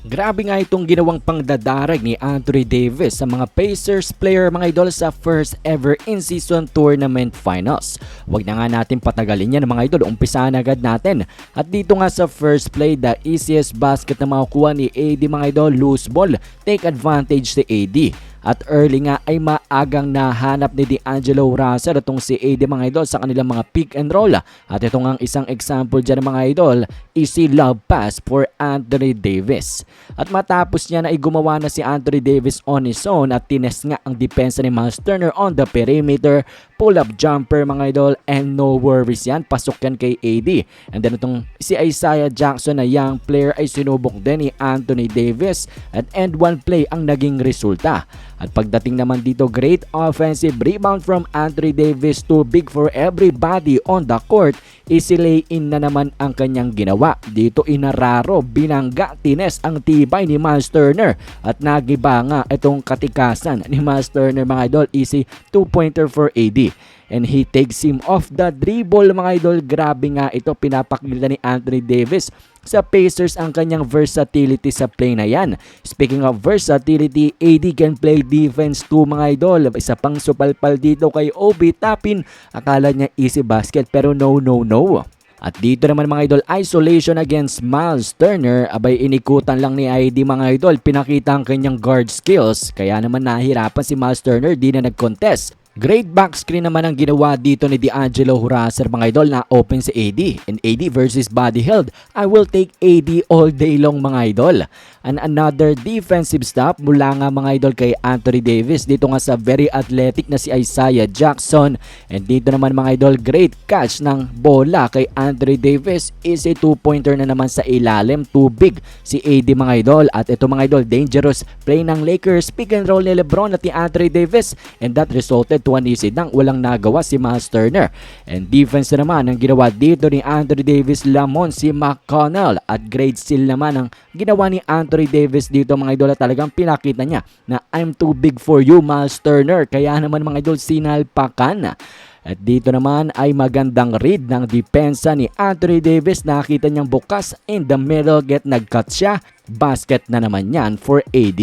Grabe nga itong ginawang pangdadarag ni Anthony Davis sa mga Pacers player mga idol sa first ever in-season tournament finals. Huwag na nga natin patagalin yan mga idol, umpisahan agad natin. At dito nga sa first play, the easiest basket na makukuha ni AD mga idol, loose ball, take advantage si AD. At early nga ay maagang nahanap ni D'Angelo Russell itong si AD mga idol sa kanilang mga pick and roll. At ito nga ang isang example dyan mga idol, easy love pass for Anthony Davis. At matapos niya na gumawa na si Anthony Davis on his own at tines nga ang depensa ni Miles Turner on the perimeter, pull up jumper mga idol and no worries yan, pasok yan kay AD. And then itong si Isaiah Jackson na young player ay sinubok din ni Anthony Davis at end one play ang naging resulta. At pagdating naman dito, great offensive rebound from Anthony Davis too big for everybody on the court. Easy lay-in na naman ang kanyang ginawa. Dito inararo, binangga, tines ang tibay ni Miles Turner. At nagiba nga itong katikasan ni Miles Turner mga idol. Easy two-pointer for AD and he takes him off the dribble mga idol. Grabe nga ito pinapakita ni Anthony Davis sa Pacers ang kanyang versatility sa play na yan. Speaking of versatility, AD can play defense too mga idol. Isa pang supalpal dito kay Obi Tapin. Akala niya easy basket pero no no no. At dito naman mga idol, isolation against Miles Turner. Abay inikutan lang ni ID mga idol. Pinakita ang kanyang guard skills. Kaya naman nahirapan si Miles Turner, di na nag-contest. Great back screen naman ang ginawa dito ni D'Angelo Huraser mga idol na open sa AD. And AD versus body held. I will take AD all day long mga idol. And another defensive stop mula nga mga idol kay Anthony Davis. Dito nga sa very athletic na si Isaiah Jackson. And dito naman mga idol, great catch ng bola kay Anthony Davis. Is a two-pointer na naman sa ilalim. Too big si AD mga idol. At ito mga idol, dangerous play ng Lakers. Pick and roll ni Lebron at ni Anthony Davis. And that resulted an easy dunk. Walang nagawa si Miles Turner. And defense na naman ang ginawa dito ni Anthony Davis Lamon si McConnell. At great steal naman ang ginawa ni Anthony Davis dito mga idol. Talagang pinakita niya na I'm too big for you Miles Turner. Kaya naman mga idol sinalpakan. At dito naman ay magandang read ng depensa ni Anthony Davis. Nakita niyang bukas in the middle get nag-cut siya. Basket na naman yan for AD.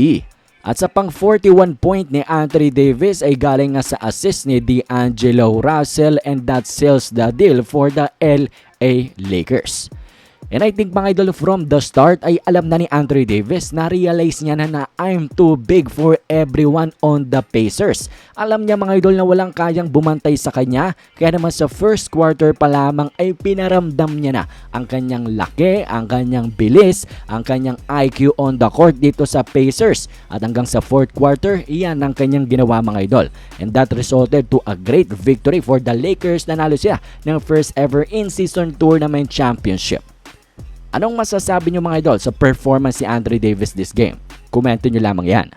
At sa pang 41 point ni Anthony Davis ay galing nga sa assist ni D'Angelo Russell and that seals the deal for the LA Lakers. And I think mga idol from the start ay alam na ni Anthony Davis na realize niya na na I'm too big for everyone on the Pacers. Alam niya mga idol na walang kayang bumantay sa kanya kaya naman sa first quarter pa lamang ay pinaramdam niya na ang kanyang laki, ang kanyang bilis, ang kanyang IQ on the court dito sa Pacers. At hanggang sa fourth quarter, iyan ang kanyang ginawa mga idol. And that resulted to a great victory for the Lakers na nalo sila ng first ever in-season tournament championship. Anong masasabi nyo mga idol sa performance ni Anthony Davis this game? Komento nyo lamang yan.